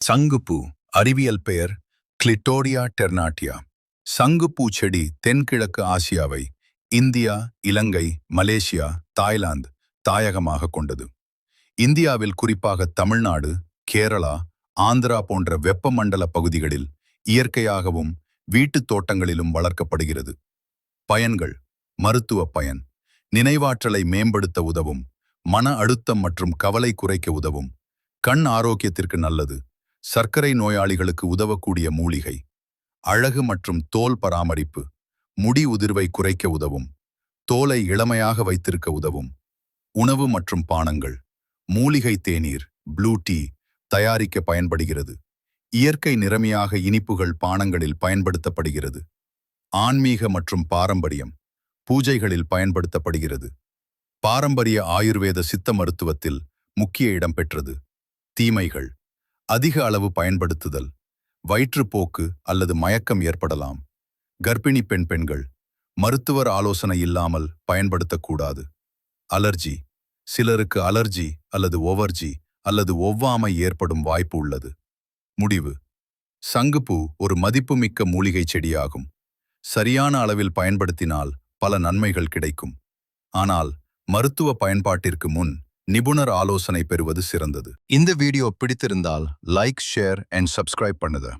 சங்குப்பூ அறிவியல் பெயர் கிளிட்டோரியா டெர்னாட்டியா. சங்குப்பூ செடி தென்கிழக்கு ஆசியாவை இந்தியா இலங்கை மலேசியா தாய்லாந்து தாயகமாக கொண்டது. இந்தியாவில் குறிப்பாக தமிழ்நாடு கேரளா ஆந்திரா போன்ற வெப்பமண்டல பகுதிகளில் இயற்கையாகவும் வீட்டுத் தோட்டங்களிலும் வளர்க்கப்படுகிறது. பயன்கள் மருத்துவ பயன் நினைவாற்றலை மேம்படுத்த உதவும் மன அழுத்தம் மற்றும் கவலை குறைக்க உதவும் கண் ஆரோக்கியத்திற்கு நல்லது. சர்க்கரை நோயாளிகளுக்கு உதவக்கூடிய மூலிகை அழகு மற்றும் தோல் பராமரிப்பு முடி உதிர்வை குறைக்க உதவும் தோலை இளமையாக வைத்திருக்க உதவும் உணவு மற்றும் பானங்கள் மூலிகை தேநீர் ப்ளூ டீ தயாரிக்க பயன்படுகிறது. இயற்கை நிறமையாக இனிப்புகள் பானங்களில் பயன்படுத்தப்படுகிறது. ஆன்மீக மற்றும் பாரம்பரியம் பூஜைகளில் பயன்படுத்தப்படுகிறது. பாரம்பரிய ஆயுர்வேத சித்த மருத்துவத்தில் முக்கிய இடம் பெற்றது. தீமைகள் அதிக அளவு பயன்படுத்துதல் வயிற்றுப்போக்கு அல்லது மயக்கம் ஏற்படலாம். கர்ப்பிணி பெண் பெண்கள் மருத்துவர் ஆலோசனை இல்லாமல் பயன்படுத்தக்கூடாது அலர்ஜி சிலருக்கு அலர்ஜி அல்லது ஓவர்ஜி அல்லது ஒவ்வாமை ஏற்படும் வாய்ப்பு உள்ளது. முடிவு. சங்குப்பூ ஒரு மதிப்புமிக்க மூலிகை செடியாகும். சரியான அளவில் பயன்படுத்தினால் பல நன்மைகள் கிடைக்கும். ஆனால் மருத்துவ பயன்பாட்டிற்கு முன் நிபுணர் ஆலோசனை பெறுவது சிறந்தது. இந்த வீடியோ பிடித்திருந்தால் லைக் ஷேர் அண்ட் சப்ஸ்கிரைப் பண்ணுது